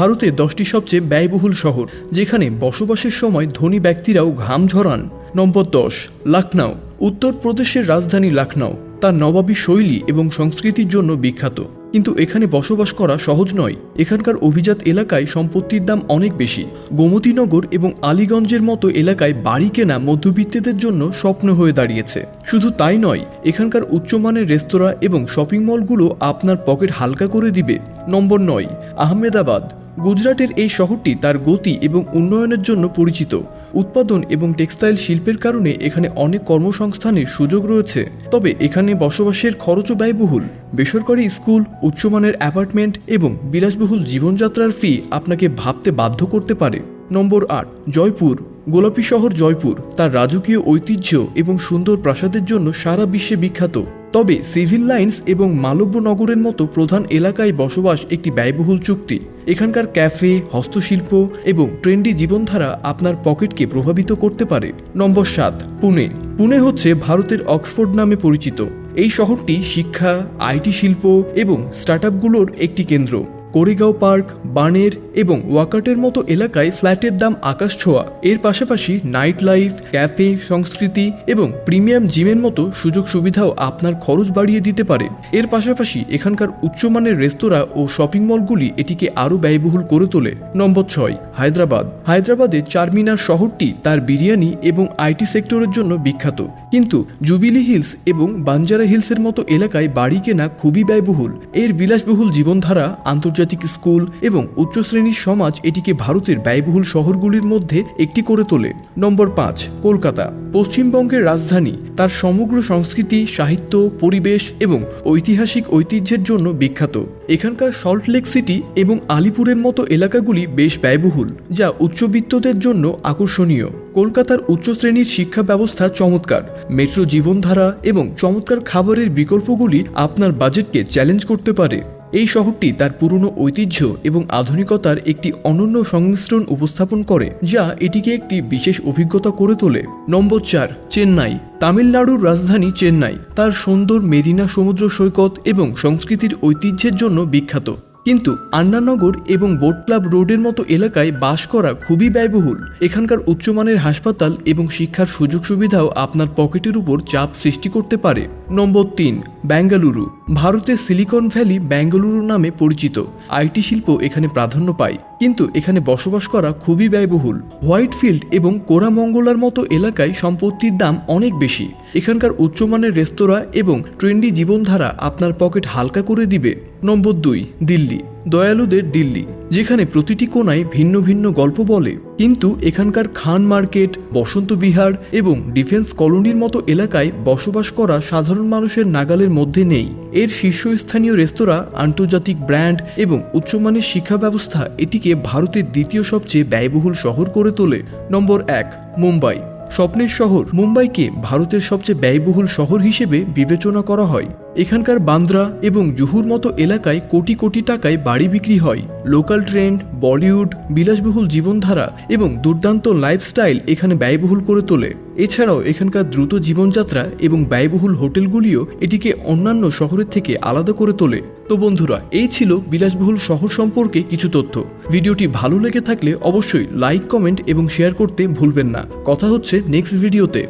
ভারতে দশটি সবচেয়ে ব্যয়বহুল শহর, যেখানে বসবাসের সময় ধনী ব্যক্তিরাও ঘাম ঝরান। নম্বর দশ লখনউ উত্তরপ্রদেশের রাজধানী লখনউ তার নবাবী শৈলী এবং সংস্কৃতির জন্য বিখ্যাত। কিন্তু এখানে বসবাস করা সহজ নয়। এখানকার অভিজাত এলাকায় সম্পত্তির দাম অনেক বেশি। গোমতীনগর এবং আলীগঞ্জের মতো এলাকায় বাড়ি কেনা মধ্যবিত্তদের জন্য স্বপ্ন হয়ে দাঁড়িয়েছে। শুধু তাই নয়, এখানকার উচ্চমানের রেস্তোরাঁ এবং শপিং মলগুলো আপনার পকেট হালকা করে দিবে। নম্বর নয়, আহমেদাবাদ। গুজরাটের এই শহরটি তার গতি এবং উন্নয়নের জন্য পরিচিত। উৎপাদন এবং টেক্সটাইল শিল্পের কারণে এখানে অনেক কর্মসংস্থানের সুযোগ রয়েছে। তবে এখানে বসবাসের খরচও ব্যয়বহুল। বেসরকারি স্কুল, উচ্চমানের অ্যাপার্টমেন্ট এবং বিলাসবহুল জীবনযাত্রার ফি আপনাকে ভাবতে বাধ্য করতে পারে। নম্বর আট, জয়পুর। গোলাপী শহর জয়পুর, তার রাজকীয় ঐতিহ্য এবং সুন্দর প্রাসাদের জন্য সারা বিশ্বে বিখ্যাত। তবে সিভিল লাইন্স এবং মালব্যনগরের মতো প্রধান এলাকায় বসবাস একটি ব্যয়বহুল চুক্তি। এখানকার ক্যাফে, হস্তশিল্প এবং ট্রেন্ডি জীবনধারা আপনার পকেটকে প্রভাবিত করতে পারে। নম্বর সাত, পুনে। পুনে হচ্ছে ভারতের অক্সফোর্ড নামে পরিচিত। এই শহরটি শিক্ষা, আইটি শিল্প এবং স্টার্টআপগুলোর একটি কেন্দ্র। কোরেগাঁও পার্ক, বানের এবং ওয়াকাটের মতো এলাকায় ফ্ল্যাটের দাম আকাশ ছোঁয়া। এর পাশাপাশি নাইট লাইফ, ক্যাফে, সংস্কৃতি এবং প্রিমিয়াম জিমের মতো সুযোগ সুবিধাও আপনার খরচ বাড়িয়ে দিতে পারে। এর পাশাপাশি এখানকার উচ্চমানের রেস্তোরাঁ ও শপিং মলগুলি এটিকে আরও ব্যয়বহুল করে তোলে। নম্বর ছয়, হায়দ্রাবাদ। হায়দ্রাবাদের চারমিনার শহরটি তার বিরিয়ানি এবং আইটি সেক্টরের জন্য বিখ্যাত। কিন্তু জুবিলি হিলস এবং বাঞ্জারা হিলসের মতো এলাকায় বাড়ি কেনা খুবই ব্যয়বহুল। এর বিলাসবহুল জীবনধারা, আন্তর্জাতিক স্কুল এবং উচ্চশ্রেণীর সমাজ এটিকে ভারতের ব্যয়বহুল শহরগুলির মধ্যে একটি করে তোলে। নম্বর পাঁচ, কলকাতা। পশ্চিমবঙ্গের রাজধানী, তার সমগ্র সংস্কৃতি, সাহিত্য, পরিবেশ এবং ঐতিহাসিক ঐতিহ্যের জন্য বিখ্যাত। এখানকার সল্টলেক সিটি এবং আলিপুরের মতো এলাকাগুলি বেশ ব্যয়বহুল, যা উচ্চবিত্তদের জন্য আকর্ষণীয়। কলকাতার উচ্চ শ্রেণির শিক্ষা ব্যবস্থা চমৎকার। মেট্রো জীবনধারা এবং চমৎকার খাবারের বিকল্পগুলি আপনার বাজেটকে চ্যালেঞ্জ করতে পারে। এই শহরটি তার পুরনো ঐতিহ্য এবং আধুনিকতার একটি অনন্য সংমিশ্রণ উপস্থাপন করে, যা এটিকে একটি বিশেষ অভিজ্ঞতা করে তোলে। নম্বর চার, চেন্নাই। তামিলনাড়ুর রাজধানী চেন্নাই, তার সুন্দর মেরিনা সমুদ্র সৈকত এবং সংস্কৃতির ঐতিহ্যের জন্য বিখ্যাত। কিন্তু আন্নানগর এবং বোট ক্লাব রোডের মতো এলাকায় বাস করা খুবই ব্যয়বহুল। এখানকার উচ্চমানের হাসপাতাল এবং শিক্ষার সুযোগ সুবিধাও আপনার পকেটের উপর চাপ সৃষ্টি করতে পারে। নম্বর তিন ব্যাঙ্গালুরু ভারতের সিলিকন ভ্যালি ব্যাঙ্গালুরু নামে পরিচিত। আইটি শিল্প এখানে প্রাধান্য পায়, কিন্তু এখানে বসবাস করা খুবই ব্যয়বহুল। হোয়াইট ফিল্ড এবং কোরামঙ্গলার মতো এলাকায় সম্পত্তির দাম অনেক বেশি। এখানকার উচ্চমানের রেস্তোরাঁ এবং ট্রেন্ডি জীবনধারা আপনার পকেট হালকা করে দিবে। নম্বর দুই, দিল্লি। দয়ালুদের দিল্লি, যেখানে প্রতিটি কোনায় ভিন্ন ভিন্ন গল্প বলে। কিন্তু এখানকার খান মার্কেট, বসন্ত বিহার এবং ডিফেন্স কলোনির মতো এলাকায় বসবাস করা সাধারণ মানুষের নাগালের মধ্যে নেই। এর শীর্ষস্থানীয় রেস্তোরাঁ, আন্তর্জাতিক ব্র্যান্ড এবং উচ্চমানের শিক্ষা ব্যবস্থা এটিকে ভারতের দ্বিতীয় সবচেয়ে ব্যয়বহুল শহর করে তোলে। নম্বর এক, মুম্বাই। স্বপ্নের শহর মুম্বাইকে ভারতের সবচেয়ে ব্যয়বহুল শহর হিসেবে বিবেচনা করা হয়। এখানকার বান্দ্রা এবং জুহুর মতো এলাকায় কোটি কোটি টাকায় বাড়ি বিক্রি হয়। লোকাল ট্রেন্ড, বলিউড, বিলাসবহুল জীবনধারা এবং দুর্দান্ত লাইফস্টাইল এখানে ব্যয়বহুল করে তোলে। এছাড়াও এখানকার দ্রুত জীবনযাত্রা এবং ব্যয়বহুল হোটেলগুলিও এটিকে অন্যান্য শহরের থেকে আলাদা করে তোলে। তো বন্ধুরা, এই ছিল বিলাসবহুল শহর সম্পর্কে কিছু তথ্য। ভিডিওটি ভালো লেগে থাকলে অবশ্যই লাইক, কমেন্ট এবং শেয়ার করতে ভুলবেন না। কথা হচ্ছে নেক্সট ভিডিওতে।